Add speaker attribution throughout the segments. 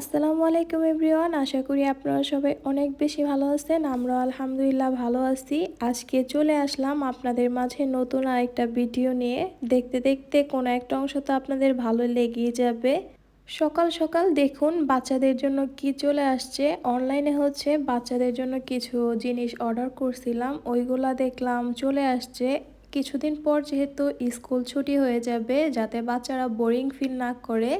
Speaker 1: আসসালামু আলাইকুম এভরিওয়ান, আশা করি আপনারা সবাই অনেক বেশি ভালো আছেন আমরা আলহামদুলিল্লাহ ভালো আছি। আজকে চলে আসলাম আপনাদের মাঝে নতুন আরেকটা ভিডিও নিয়ে। দেখতে দেখতে কোনো একটা অংশ তো আপনাদের ভালো লেগেই যাবে। সকাল সকাল দেখুন বাচ্চাদের জন্য কি চলে আসছে। অনলাইনে হচ্ছে বাচ্চাদের জন্য কিছু জিনিস অর্ডার করছিলাম, ওইগুলা দেখলাম চলে আসছে। কিছুদিন পর যেহেতু স্কুল ছুটি হয়ে যাবে, যাতে বাচ্চারা বোরিং ফিল না করে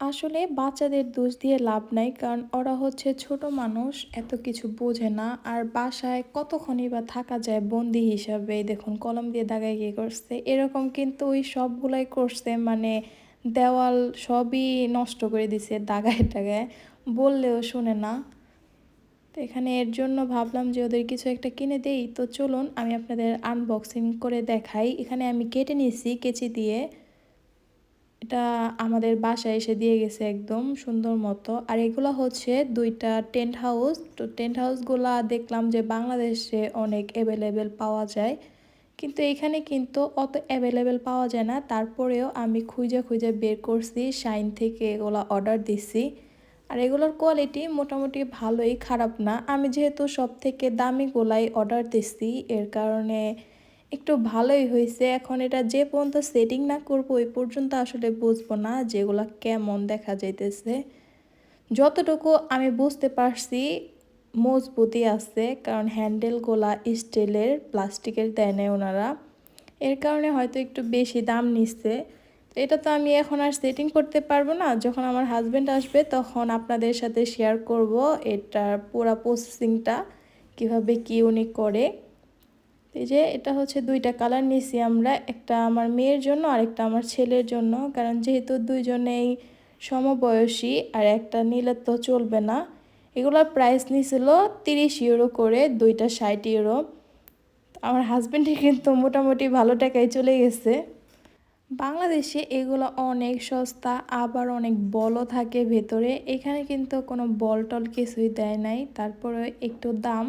Speaker 1: আসলে বাচ্চাদের দোষ দিয়ে লাভ নাই, কারণ ওরা হচ্ছে ছোট মানুষ, এত কিছু বোঝে না। আর বাসায় কতক্ষণই বা থাকা যায় বন্দি হিসাবে, দেখুন কলম দিয়ে দাগায় গিয়ে করছে। এরকম কিন্তু ওই সবগুলাই করছে মানে দেওয়াল সবই নষ্ট করে দিছে দাগায় টাগায়। বললেও শুনে না। তো এখানে এর জন্য ভাবলাম যে ওদের কিছু একটা কিনে দেই। তো চলুন আমি আপনাদের আনবক্সিং করে দেখাই। এখানে আমি কেটে নিয়েছি কেচি দিয়ে। এটা আমাদের বাসায় এসে দিয়ে গেছে একদম সুন্দর মতো। আর এগুলো হচ্ছে দুইটা টেন্ট হাউস। তো টেন্ট হাউসগুলা দেখলাম যে বাংলাদেশে অনেক অ্যাভেলেবেল পাওয়া যায়। কিন্তু এখানে কিন্তু অত অ্যাভেলেবেল পাওয়া যায় না। তারপরেও আমি খুঁজে খুঁজে বের করছি শাইন থেকে এগুলো অর্ডার দিছি। আর এগুলোর কোয়ালিটি মোটামুটি ভালোই, খারাপ না। আমি যেহেতু সব থেকে দামি গোলাই অর্ডার দিছি, এর কারণে একটু ভালোই হয়েছে। এখন এটা যে পর্যন্ত সেটিং না করব, ওই পর্যন্ত আসলে বুঝব না যেগুলো কেমন দেখা যাইতেছে। যতটুকু আমি বুঝতে পারছি মজবুতি আছে, কারণ হ্যান্ডেলগুলা স্টিলের প্লাস্টিকের দেয় নেয় ওনারা। এর কারণে হয়তো একটু বেশি দাম নিচ্ছে। এটা তো আমি এখন আর সেটিং করতে পারব না। যখন আমার হাজব্যান্ড আসবে, তখন আপনাদের সাথে শেয়ার করব এটার পুরো প্রসেসিংটা কীভাবে কি উনি করে। এই যে এটা হচ্ছে দুইটা কালার নিছি আমরা, একটা আমার মেয়ের জন্য আর একটা আমার ছেলের জন্য। কারণ যেহেতু দুইজনেই সমবয়সী আর একটা নিলে তো চলবে না। এগুলোর প্রাইস নিছিল তিরিশ ইউরো করে, দুইটা ষাট ইউরো আমার হাজব্যান্ডের কিন্তু মোটামুটি ভালো টাকায় চলে গেছে। বাংলাদেশে এগুলো অনেক সস্তা, আবার অনেক বলও থাকে ভেতরে। এখানে কিন্তু কোনো বল টল কিছুই দেয় নাই। তারপরে একটু দাম।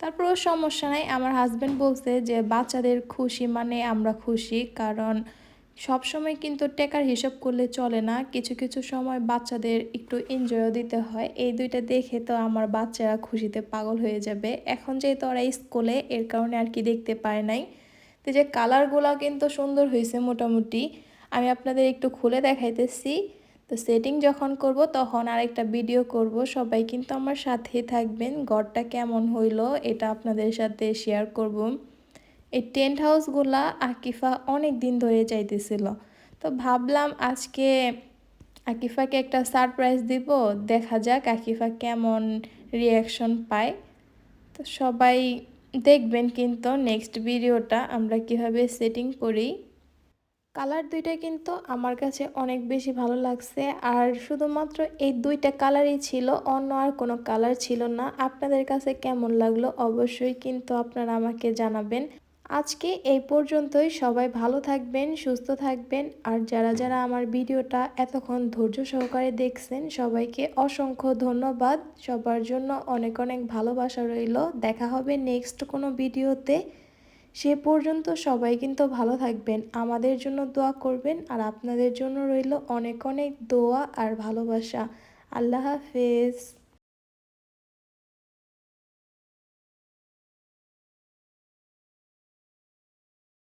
Speaker 1: তারপরেও সমস্যা নাই। আমার হাজব্যান্ড বলছে যে, বাচ্চাদের খুশি মানে আমরা খুশি, কারণ সব সময় কিন্তু টেকার হিসাব করলে চলে না। কিছু কিছু সময় বাচ্চাদের একটু এনজয়ও দিতে হয়। এই দুইটা দেখে তো আমার বাচ্চারা খুশিতে পাগল হয়ে যাবে। এখন যেহেতু ওরা স্কুলে এর কারণে আর কি দেখতে পায় নাই। তো যে কালারগুলো কিন্তু সুন্দর হয়েছে মোটামুটি। আমি আপনাদের একটু খুলে দেখাইতেছি। তো সেটিং যখন করব, তখন আরেকটা ভিডিও করব। সবাই কিন্তু আমার সাথেই থাকবেন। ঘরটা কেমন হইল, এটা আপনাদের সাথে শেয়ার করব। এই টেন্ট হাউসগুলা আকিফা অনেক দিন ধরে চাইতেছিল। তো ভাবলাম আজকে আকিফাকে একটা সারপ্রাইজ দিব। দেখা যাক আকিফা কেমন রিয়াকশন পায়। তো সবাই দেখবেন কিন্তু নেক্সট ভিডিওটা আমরা কীভাবে সেটিং করি। কালার দুইটা কিন্তু আমার কাছে অনেক বেশি ভালো লাগছে। আর শুধুমাত্র এই দুইটা কালারই ছিল, অন্য আর কোনো কালার ছিল না। আপনাদের কাছে কেমন লাগল অবশ্যই কিন্তু আপনারা আমাকে জানাবেন। আজকে এই পর্যন্তই। সবাই ভালো থাকবেন, সুস্থ থাকবেন। আর যারা যারা আমার ভিডিওটা এতক্ষণ ধৈর্য সহকারে দেখছেন, সবাইকে অসংখ্য ধন্যবাদ। সবার জন্য অনেক অনেক ভালোবাসা রইল। দেখা হবে নেক্সট কোনো ভিডিওতে। সে পর্যন্ত সবাই কিন্তু ভালো থাকবেন। আমাদের জন্য দোয়া করবেন আর আপনাদের জন্য রইল অনেক অনেক দোয়া আর ভালোবাসা। আল্লাহ হাফেজ।